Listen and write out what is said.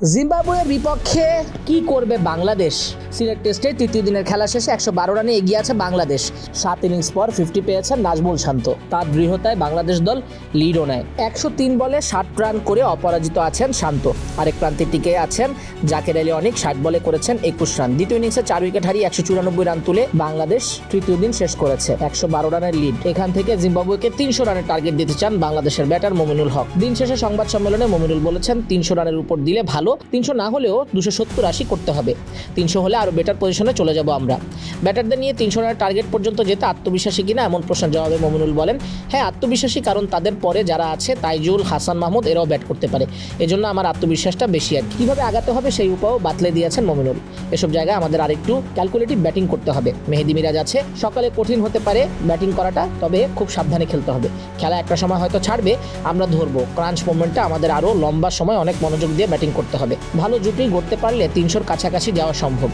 জিম্বাবুয়ের বিপক্ষে কি করবে বাংলাদেশ? সিলেট টেস্টে তৃতীয় দিনের খেলা শেষে একশো বারো রানে এগিয়ে আছে বাংলাদেশ। সাত ইনিংস পর ফিফটি পেয়েছেন নাজমুল শান্ত। তার দৃঢ়তায় বাংলাদেশ দল লিডও নেয়। একশো তিন বলে ষাট রান করে অপরাজিত আছেন শান্ত। আরেক প্রান্তে টিকে আছেন জাকের আলী অনেক ষাট বলে করেছেন একুশ রান। দ্বিতীয় ইনিংসে চার উইকেট হারিয়ে একশো চুরানব্বই রান তুলে বাংলাদেশ তৃতীয় দিন শেষ করেছে। একশো বারো রানের লিড। এখান থেকে জিম্বাবুয়েকে তিনশো রানের টার্গেট দিতে চান বাংলাদেশের ব্যাটার মমিনুল হক। দিন শেষে সংবাদ সম্মেলনে মমিনুল বলেছেন, তিনশো রানের উপর দিলে ভালো তিনশো না হলেও দুশো সত্তর আশি করতে হবে। তিনশো হলে আরও বেটার পজিশনে চলে যাব আমরা। ব্যাটারদের নিয়ে তিনশো রানের টার্গেট পর্যন্ত যেতে আত্মবিশ্বাসী কিনা এমন প্রশ্নের জবাবে মমিনুল বলেন হ্যাঁ আত্মবিশ্বাসী কারণ তাদের পরে যারা আছে, তাইজুল, হাসান মাহমুদ, এরাও ব্যাট করতে পারে। এজন্য আমার আত্মবিশ্বাসটা বেশি আর। কীভাবে আগাতে হবে সেই উপায়ও বাতলে দিয়েছেন মমিনুল। এসব জায়গায় আমাদের আরেকটু ক্যালকুলেটিভ ব্যাটিং করতে হবে। মেহেদি মিরাজ আছে, সকালে কঠিন হতে পারে ব্যাটিং করাটা, তবে খুব সাবধানে খেলতে হবে। খেলা একটা সময় হয়তো ছাড়বে, আমরা ধরবো। ক্রাঞ্চ মোমেন্টে আমাদের আরও লম্বা সময় অনেক মনোযোগ দিয়ে ব্যাটিং করতে হবে। ভালো জুটি গড়তে পারলে তিনশোর কাছাকাছি যাওয়া সম্ভব।